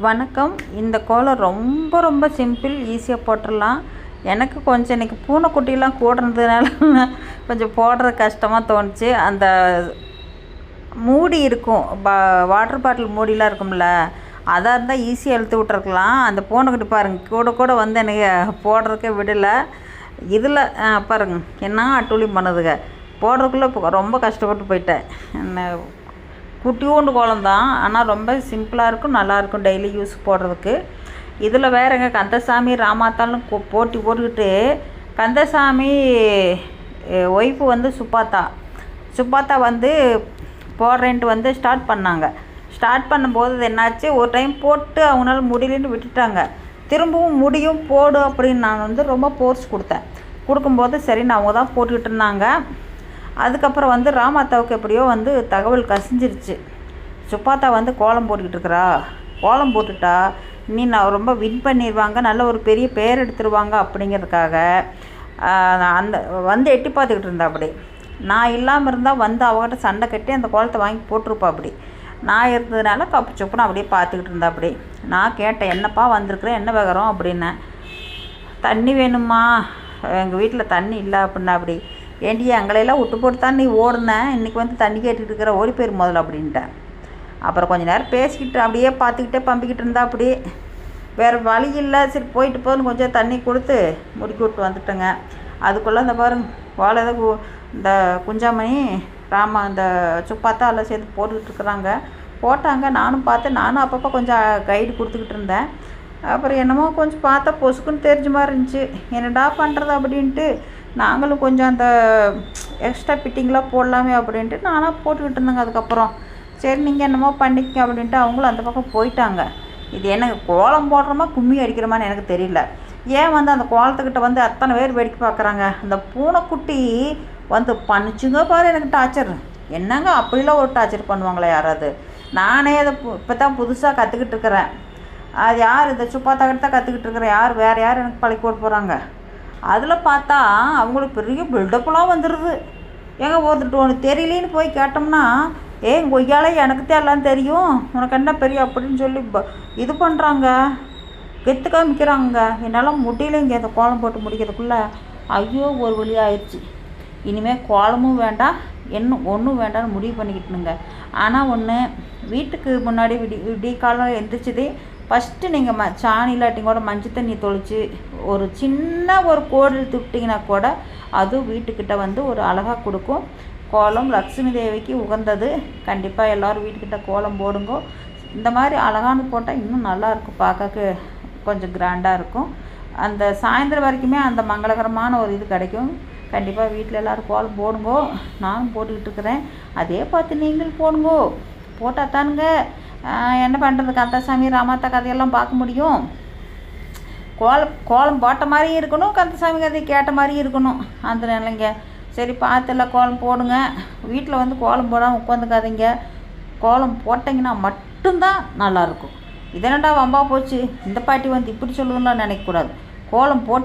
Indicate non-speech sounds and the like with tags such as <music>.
வணக்கம். இந்த கோலம் ரொம்ப ரொம்ப சிம்பிள் ஈஸியாக போட்டுடலாம். எனக்கு கொஞ்சம் இன்றைக்கி பூனைக்குட்டிலாம் கூட இருந்ததுனால <laughs> கொஞ்சம் போடுறது கஷ்டமாக தோணுச்சு. அந்த மூடி இருக்கும். பா வாட்டர் பாட்டில் மூடிலாம் இருக்கும்ல அதாக இருந்தால் ஈஸியாக இழுத்து விட்ருக்கலாம் அந்த பூனைக்குட்டி பாருங்கள் கூட கூட வந்து எனக்கு போடுறதுக்கே விடலை. இதில் பாருங்க என்ன அட்டூழியம் பண்ணுதுங்க. போடுறதுக்குள்ளே இப்போ ரொம்ப கஷ்டப்பட்டு போயிட்டேன். என்ன குட்டியூண்டு கோலம் தான் ஆனால் ரொம்ப சிம்பிளாக இருக்கும் நல்லாயிருக்கும் டெய்லி யூஸ் போடுறதுக்கு. இதில் வேறங்க கந்தசாமி ராமாத்தாலும் போட்டி போட்டுக்கிட்டு கந்தசாமி ஒய்ஃபு வந்து சுப்பாத்தா சுப்பாத்தா வந்து போடுறேன்ட்டு வந்து ஸ்டார்ட் பண்ணாங்க. ஸ்டார்ட் பண்ணும்போது அது என்னாச்சு? ஒரு டைம் போட்டு அவங்களால முடியலன்னு விட்டுட்டாங்க. திரும்பவும் முடியும் போடு அப்படின்னு நான் வந்து ரொம்ப போர்ஸ் கொடுத்தேன். கொடுக்கும்போது சரின்னு அவங்க தான் போட்டுக்கிட்டு இருந்தாங்க. அதுக்கப்புறம் வந்து ராமாத்தாவுக்கு எப்படியோ வந்து தகவல் கசிஞ்சிருச்சு. சுப்பாத்தா வந்து கோலம் போட்டுக்கிட்டு இருக்கிறா. கோலம் போட்டுட்டா நீ நான் ரொம்ப வின் பண்ணிடுவாங்க நல்ல ஒரு பெரிய பேர் எடுத்துருவாங்க அப்படிங்கிறதுக்காக அந்த வந்து எட்டி பார்த்துக்கிட்டு இருந்தா அப்படி நான் இல்லாமல் இருந்தால் வந்து அவகிட்ட சண்டை கட்டி அந்த கோலத்தை வாங்கி போட்டிருப்பா அப்படி நான் இருந்ததுனால கப்பு சொப்புன்னு அப்படியே பார்த்துக்கிட்டு இருந்தா அப்படி நான் கேட்டேன் என்னப்பா வந்திருக்கிறேன் என்ன வேகரம் அப்படின்னேன். தண்ணி வேணுமா எங்கள் வீட்டில் தண்ணி இல்லை அப்படின்னா அப்படி ஏண்டி எங்களையெல்லாம் விட்டு போட்டு தான் நீ ஓடுனேன் இன்றைக்கி வந்து தண்ணி கேட்டுட்டு இருக்கிற ஓடி போயிரு முதல்ல அப்படின்ட்டேன். அப்புறம் கொஞ்ச நேரம் பேசிக்கிட்டு அப்படியே பார்த்துக்கிட்டே பம்பிக்கிட்டு இருந்தா அப்படி. வேறு வழி இல்லை. சரி போயிட்டு போதுன்னு கொஞ்சம் தண்ணி கொடுத்து முடிக்கி விட்டு வந்துட்டேங்க. அதுக்குள்ளே இந்த பாருங்க வாழை இந்த குஞ்சாமணி ராமா இந்த சுப்பாத்தா எல்லாம் சேர்ந்து போட்டுக்கிட்டு இருக்கிறாங்க. போட்டாங்க. நானும் பார்த்தேன். நானும் அப்பப்போ கொஞ்சம் கைடு கொடுத்துக்கிட்டு இருந்தேன். அப்புறம் என்னமோ கொஞ்சம் பார்த்தா பொசுக்குன்னு தெரிஞ்ச மாதிரி இருந்துச்சு. என்னடா பண்ணுறது அப்படின்ட்டு நாங்களும் கொஞ்சம் அந்த எக்ஸ்ட்ரா பிட்டிங்லாம் போடலாமே அப்படின்ட்டு நானாக போட்டுக்கிட்டு இருந்தேங்க அதுக்கப்புறம். சரி நீங்கள் என்னமோ பண்ணிக்க அப்படின்ட்டு அவங்களும் அந்த பக்கம் போயிட்டாங்க. இது எனக்கு கோலம் போடுறோமா கும்மி அடிக்கிறோமான்னு எனக்கு தெரியல. ஏன் வந்து அந்த கோலத்துக்கிட்ட வந்து அத்தனை பேர் வேடிக்கை பார்க்குறாங்க? அந்த பூனைக்குட்டி வந்து பண்ணிச்சுங்க பாரு எனக்கு டார்ச்சர் என்னங்க அப்படிலாம் ஒரு டார்ச்சர் பண்ணுவாங்களே யாராவது? நானே அதை இப்போ தான் புதுசாக கற்றுக்கிட்டு இருக்கிறேன். அது யார் இந்த சுப்பாத்தாக்கிட்ட தான் கற்றுக்கிட்டு இருக்கிறேன் யார்? வேறு யார் எனக்கு பழக்கி போட்டு போகிறாங்க அதில் பார்த்தா அவங்களுக்கு பெரிய பில்டப்லாம் வந்துடுது ஏங்க ஒருத்தர் ஒன்று தெரியலேன்னு போய் கேட்டோம்னா ஏ கொய்யால எனக்கு தான் எல்லாம் தெரியும். உனக்கு என்ன பெரிய அப்படின்னு சொல்லி ப- இது பண்ணுறாங்க கெத்து காமிக்கிறாங்க. என்னால் முடியலைங்க இந்த கோலம் போட்டு முடிக்கிறதுக்குள்ளே. ஐயோ ஒரு வழி ஆயிடுச்சு. இனிமேல் கோலமும் வேண்டாம் இன்னும் ஒன்றும் வேண்டாம்னு முடிவு பண்ணிக்கிட்டுனுங்க. ஆனால் ஒன்று வீட்டுக்கு முன்னாடி விடி விடிய காலம் எந்திரிச்சதே ஃபஸ்ட்டு நீங்கள் ம சாணி இல்லாட்டி கூட மஞ்சள் தண்ணி தொளித்து ஒரு சின்ன ஒரு கோடு இழுத்து கூட அதுவும் வீட்டுக்கிட்ட வந்து ஒரு அழகாக கொடுக்கும். கோலம் லக்ஷ்மி தேவிக்கு உகந்தது. கண்டிப்பாக எல்லோரும் வீட்டுக்கிட்ட கோலம் போடுங்க. இந்த மாதிரி அழகானு போட்டால் இன்னும் நல்லாயிருக்கும் பார்க்கக்கு கொஞ்சம் கிராண்டாக இருக்கும். அந்த சாயந்தரம் வரைக்குமே அந்த மங்களகரமான ஒரு இது கிடைக்கும். கண்டிப்பாக வீட்டில் எல்லோரும் கோலம் போடுங்கோ. நானும் போட்டுக்கிட்டு இருக்கிறேன். அதே பார்த்து நீங்களும் போடுங்கோ. போட்டால் தானுங்க. என்ன பண்ணுறது கந்தசாமி ராமாத்தா கதையெல்லாம் பார்க்க முடியும். கோலம் கோலம் போட்ட மாதிரியும் இருக்கணும் கந்தசாமி கதை கேட்ட மாதிரியும் இருக்கணும். அந்த நிலைங்க. சரி பார்த்துல கோலம் போடுங்க. வீட்டில் வந்து கோலம் போடாமல் உட்காந்துக்காதீங்க. கோலம் போட்டிங்கன்னா மட்டும்தான் நல்லாயிருக்கும். இதனடா வம்பா போச்சு? இந்த பாட்டி வந்து இப்படி சொல்லுதுலாம் நினைக்கக்கூடாது. கோலம் போட்டு